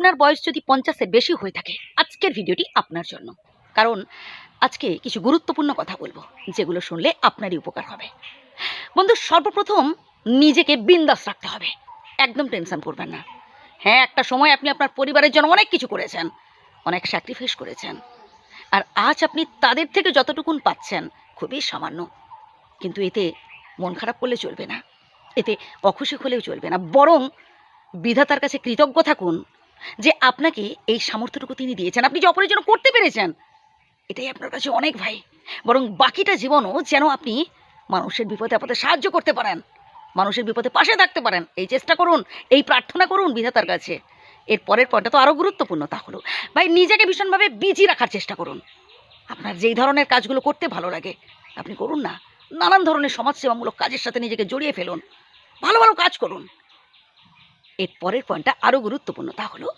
আপনার বয়স যদি পঞ্চাশের বেশি হয়ে থাকে, আজকের ভিডিওটি আপনার জন্য। কারণ আজকে কিছু গুরুত্বপূর্ণ কথা বলব, যেগুলো শুনলে আপনারই উপকার হবে। বন্ধু, সর্বপ্রথম নিজেকে বিন্দাস রাখতে হবে। একদম টেনশন করবেন না। হ্যাঁ একটা সময় আপনি আপনার পরিবারের জন্য অনেক কিছু করেছেন, অনেক স্যাক্রিফাইস করেছেন। আর আজ আপনি তাদের থেকে যতটুকুন পাচ্ছেন, খুবই সামান্য। কিন্তু এতে মন খারাপ করলে চলবে না। এতে অখুশি হলেও চলবে না। বরং বিধাতার কাছে কৃতজ্ঞ থাকুন যে আপনাকে এই সামর্থ্যটুকু তিনি দিয়েছেন, আপনি যে অপরের জন্য করতে পেরেছেন, এটাই আপনার কাছে অনেক ভাই। বরং বাকিটা জীবনও যেন আপনি মানুষের বিপদে আপদে সাহায্য করতে পারেন, মানুষের বিপদে পাশে থাকতে পারেন। এই চেষ্টা করুন, এই প্রার্থনা করুন বিধাতার কাছে। এর পরের পয়েন্টটা তো আরও গুরুত্বপূর্ণ তা হলো, ভাই নিজেকে ভীষণভাবে বিজি রাখার চেষ্টা করুন। আপনার যেই ধরনের কাজগুলো করতে ভালো লাগে, আপনি করুন না। নানান ধরনের সমাজসেবামূলক কাজের সাথে নিজেকে জড়িয়ে ফেলুন। ভালো ভালো কাজ করুন। এর পরের পয়েন্টটা আরও গুরুত্বপূর্ণ। তা হলো,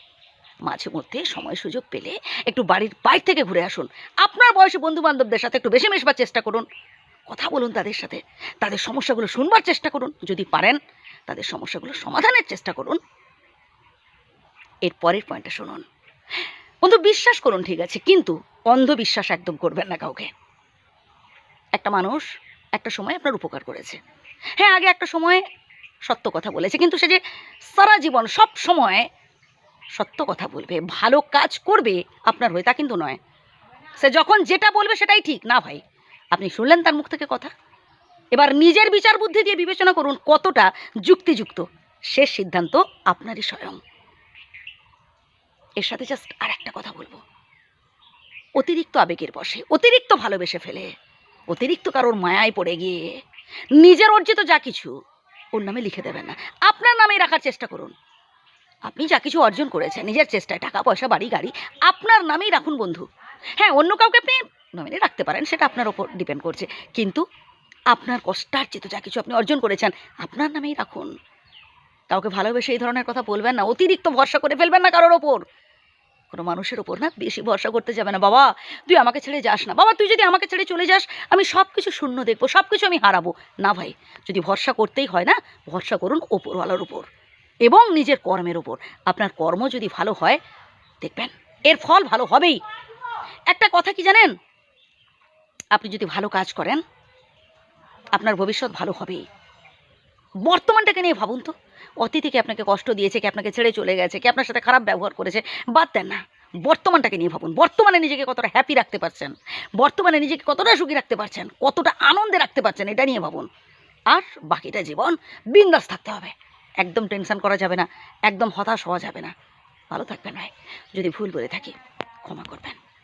মাঝে মধ্যে সময় সুযোগ পেলে একটু বাড়ির বাইরে থেকে ঘুরে আসুন। আপনার বয়সী বন্ধু বান্ধবদের সাথে একটু বেশি মেশবার চেষ্টা করুন। কথা বলুন তাদের সাথে। তাদের সমস্যাগুলো শুনবার চেষ্টা করুন। যদি পারেন, তাদের সমস্যাগুলো সমাধানের চেষ্টা করুন। এর পরের পয়েন্টটা শুনুন। বন্ধু, বিশ্বাস করুন, ঠিক আছে, কিন্তু অন্ধবিশ্বাস একদম করবেন না কাউকে। একটা মানুষ একটা সময় আপনার উপকার করেছে। হ্যাঁ আগে একটা সময় সত্য কথা বলেছে। কিন্তু সে যে সারা জীবন সব সময় সত্য কথা বলবে, ভালো কাজ করবে আপনার হয়ে, তা কিন্তু নয়। সে যখন যেটা বলবে সেটাই ঠিক। না ভাই, আপনি শুনলেন তার মুখ থেকে কথা? এবার নিজের বিচার বুদ্ধি দিয়ে বিবেচনা করুন কতটা যুক্তিযুক্ত। শেষ সিদ্ধান্ত আপনারই স্বয়ং। এর সাথে জাস্ট আর একটা কথা বলব। অতিরিক্ত আবেগের বসে, অতিরিক্ত ভালোবেসে ফেলে, অতিরিক্ত কারোর মায়ায় পড়ে গিয়ে, নিজের অর্জিত যা কিছু ওর নামে লিখে দেবেন না। আপনার নামেই রাখার চেষ্টা করুন। আপনি যা কিছু অর্জন করেছেন, নিজের চেষ্টায় টাকা, পয়সা, বাড়ি, গাড়ি, আপনার নামেই রাখুন বন্ধু। হ্যাঁ অন্য কাউকে আপনি নমিনে রাখতে পারেন, সেটা আপনার ওপর ডিপেন্ড করছে। কিন্তু আপনার কষ্টার্জিত যা কিছু আপনি অর্জন করেছেন, আপনার নামেই রাখুন। কাউকে ভালোবেসে এই ধরনের কথা বলবেন না, অতিরিক্ত ভরসা করে ফেলবেন না কারোর ওপর। কোনো মানুষের ওপর না বেশি ভরসা করতে যাবে না। বাবা, তুই আমাকে ছেড়ে যাস না। বাবা, তুই যদি আমাকে ছেড়ে চলে যাস, আমি সব কিছু শূন্য দেখব সব কিছু আমি হারাবো। না ভাই, যদি ভরসা করতেই হয় না, ভরসা করুন ওপরওয়ালার উপর এবং নিজের কর্মের ওপর আপনার কর্ম যদি ভালো হয়, দেখবেন, এর ফল ভালো হবেই। একটা কথা কি জানেন? আপনি যদি ভালো কাজ করেন, আপনার ভবিষ্যৎ ভালো হবেই। বর্তমানটাকে নিয়ে ভাবুন তো। অতীতে কে আপনাকে কষ্ট দিয়েছে, কে আপনাকে ছেড়ে চলে গেছে, কে আপনার সাথে খারাপ ব্যবহার করেছে, বাদ দেন না। বর্তমানটাকে নিয়ে ভাবুন। বর্তমানে নিজেকে কতটা হ্যাপি রাখতে পারছেন, বর্তমানে নিজেকে কতটা সুখী রাখতে পারছেন, কতটা আনন্দে রাখতে পারছেন, এটা নিয়ে ভাবুন। আর বাকিটা জীবন বিন্দাস থাকতে হবে। একদম টেনশন করা যাবে না, একদম হতাশ হওয়া যাবে না। ভালো থাকবেন ভাই। যদি ভুল বলে থাকি, ক্ষমা করবেন।